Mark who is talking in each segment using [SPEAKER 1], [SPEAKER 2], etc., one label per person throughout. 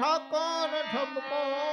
[SPEAKER 1] ઠાકર ઠપકો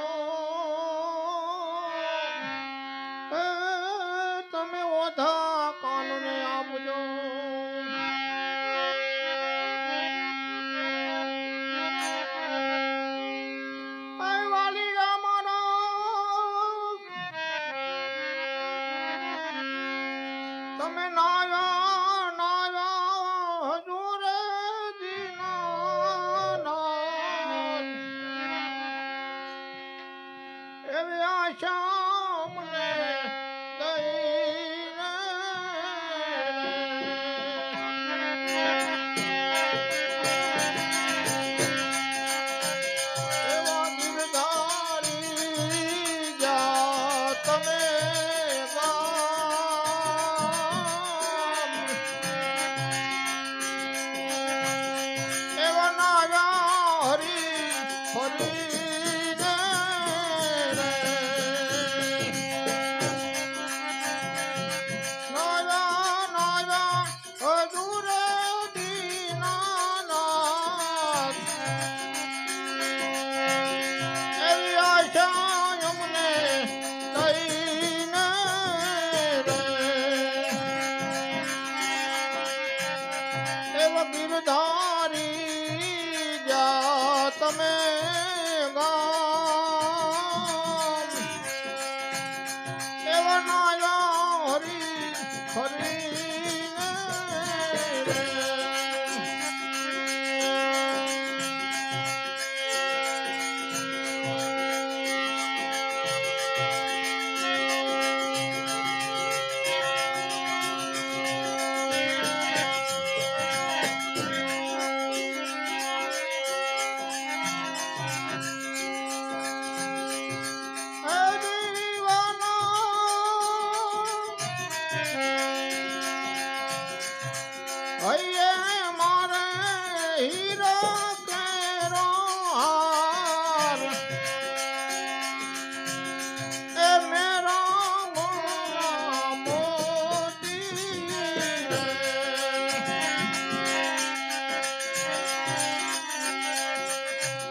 [SPEAKER 1] হরে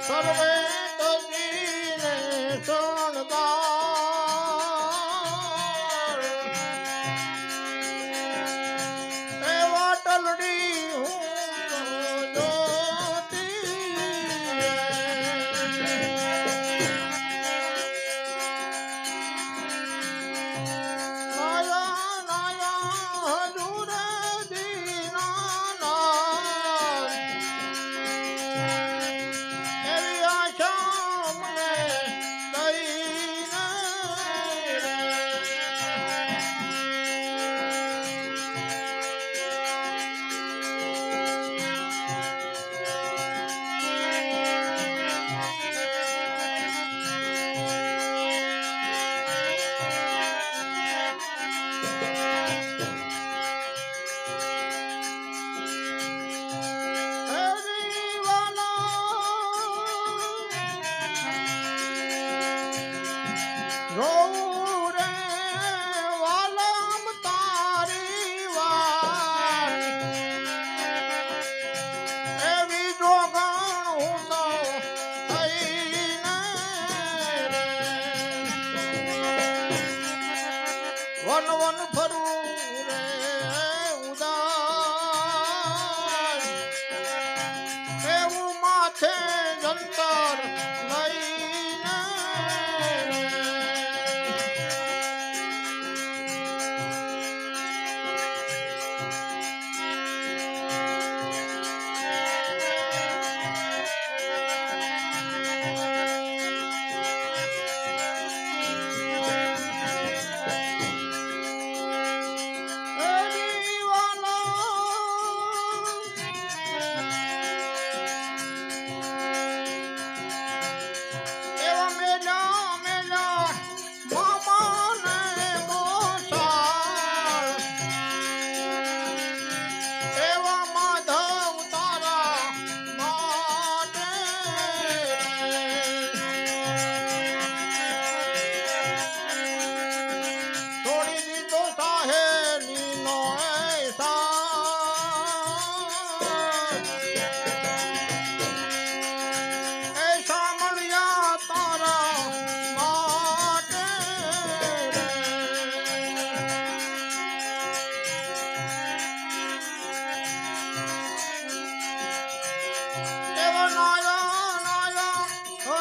[SPEAKER 1] Saturday. વન one ફરું રે.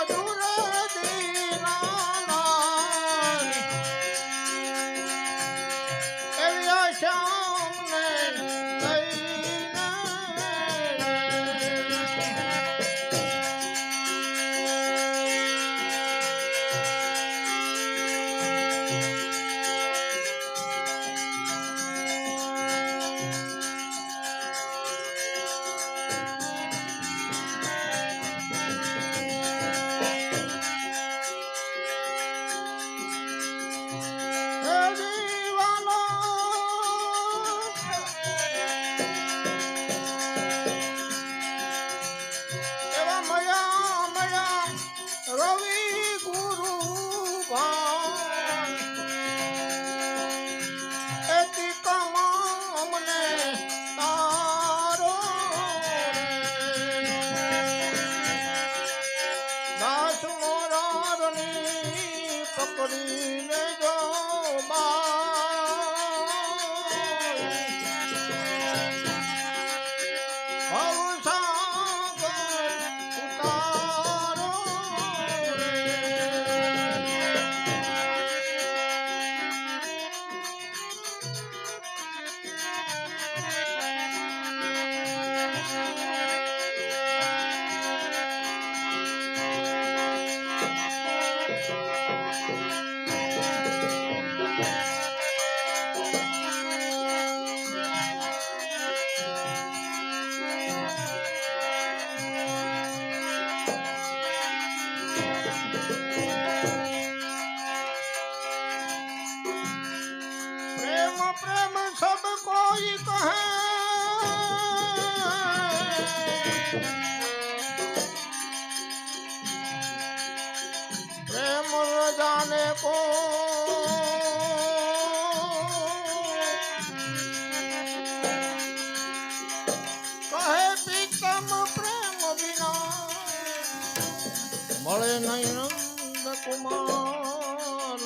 [SPEAKER 1] ಅದು મળે નહીં નંદ કુમાર,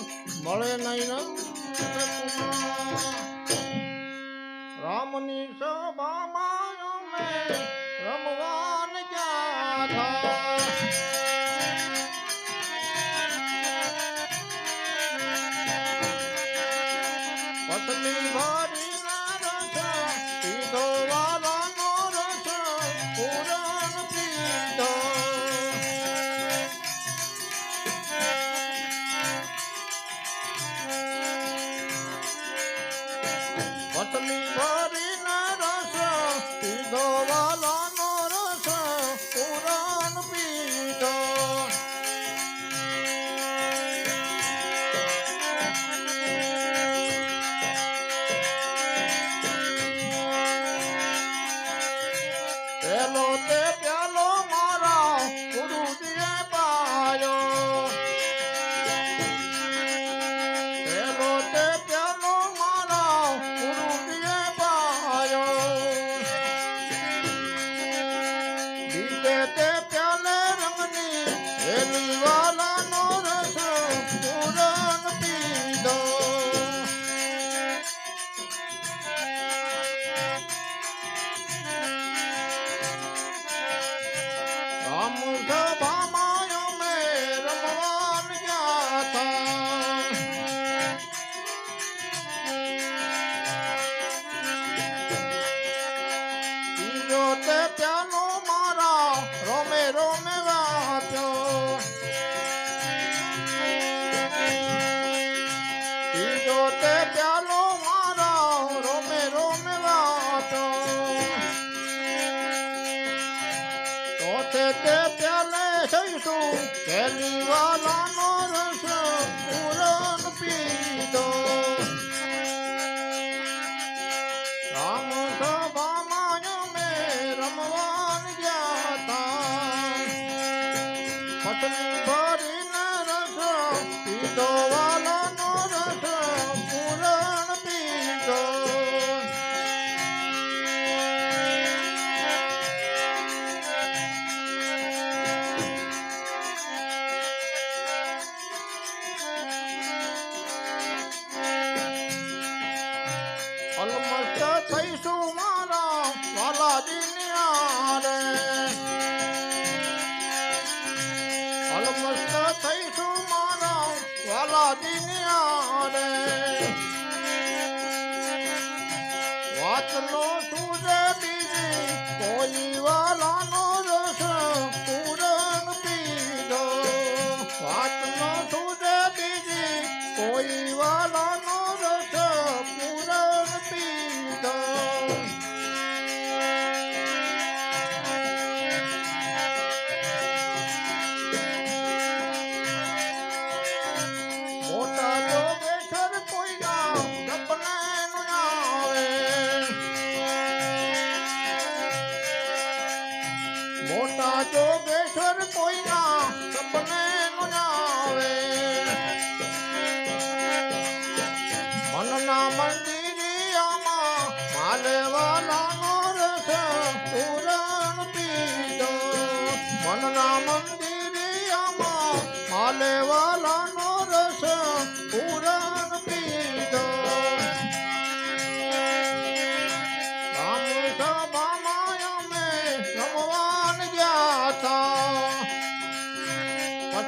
[SPEAKER 1] મળે નહીં નંદ કુમાર. રામની સભામાં અમે રમવાન ગયા હતા. પત્ની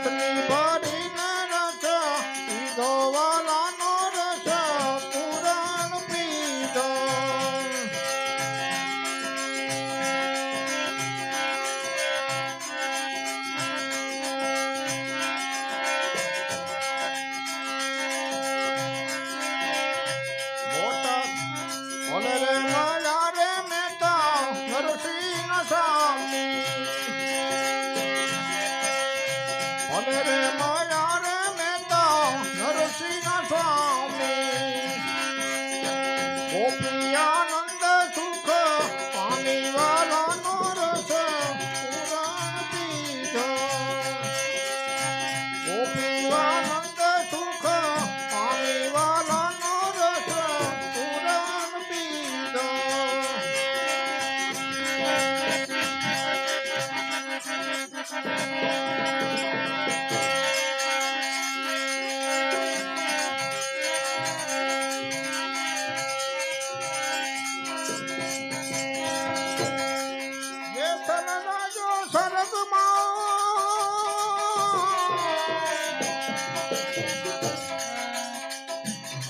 [SPEAKER 1] Thank you.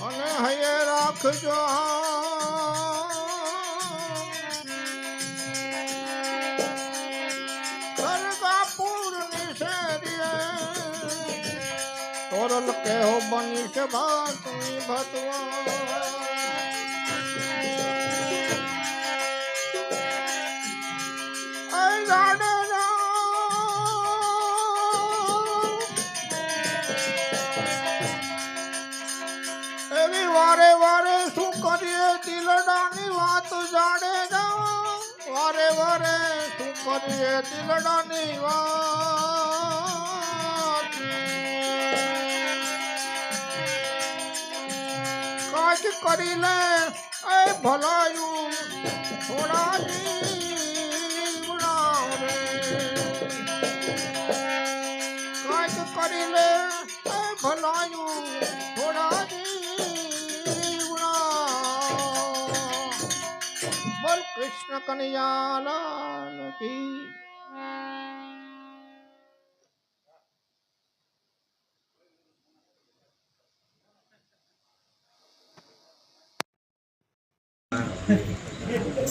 [SPEAKER 1] રાખજો હૈયે રાખજો તોરલ કેહો બની છે ભાત ભતવા. દિલડાની જાણે જાડે વારે વારે તું કરીએ દિલડાની વાત કાજ કરી લે, એ ભલાયું થોડા કૃષ્ણ કનૈયા લાલ કી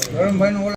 [SPEAKER 2] ધરમભાઈ નો